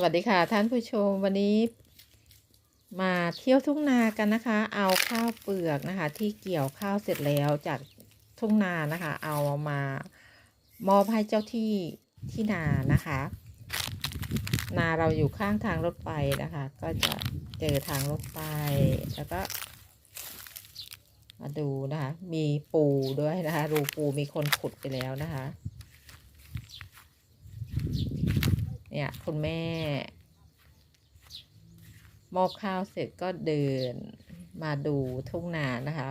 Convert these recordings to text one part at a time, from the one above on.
สวัสดีค่ะท่านผู้ชมวันนี้ มาเที่ยวทุ่งนากันนะคะ เอาข้าวเปลือกนะคะ ที่เกี่ยวข้าวเสร็จแล้วจากทุ่งนานะคะ เอามามอบให้เจ้าที่ที่นานะคะ นาเราอยู่ข้างทางรถไฟนะคะ ก็จะเจอทางรถไฟแล้วก็ มาดูนะคะ มีปูด้วยนะคะ รูปูมีคนขุดไปแล้วนะคะ เนี่ยคุณแม่ มอบข้าวเสร็จก็เดินมาดูทุ่งนานะคะ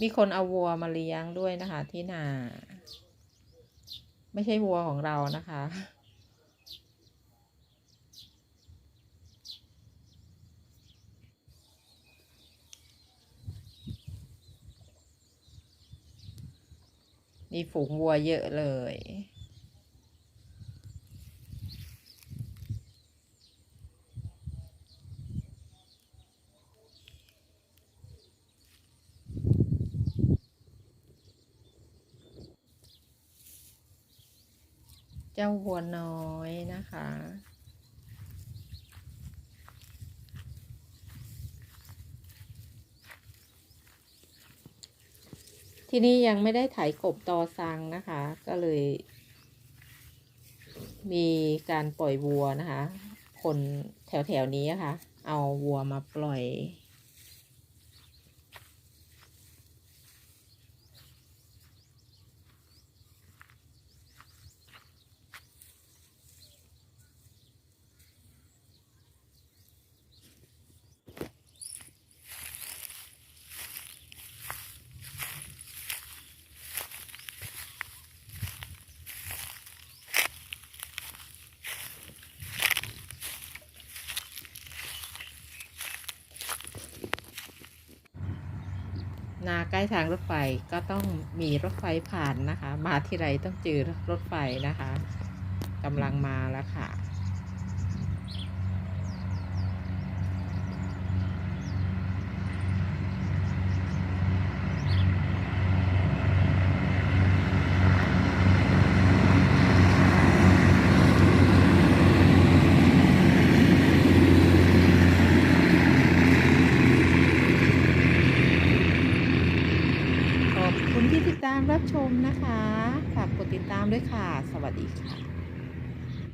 มีคนเอาวัวมาเลี้ยงด้วยนะคะที่นา ไม่ใช่วัวของเรานะคะ มีฝูงวัวเยอะเลย เจ้าวัวน้อยนะคะ ที่นี่ยังไม่ได้ไถกบตอซังนะคะ ก็เลย มีการปล่อยวัวนะคะ คนแถวแถวๆนี้นะคะ่ะเอาวัวมาปล่อย นาใกล้ทางรถไฟก็ต้องมีรถไฟผ่านนะคะ มาที่ไรต้องเจอรถไฟนะคะกำลังมาแล้วค่ะ ดตามรับชมนะคะ ฝากกดติดตามด้วยค่ะ สวัสดีค่ะ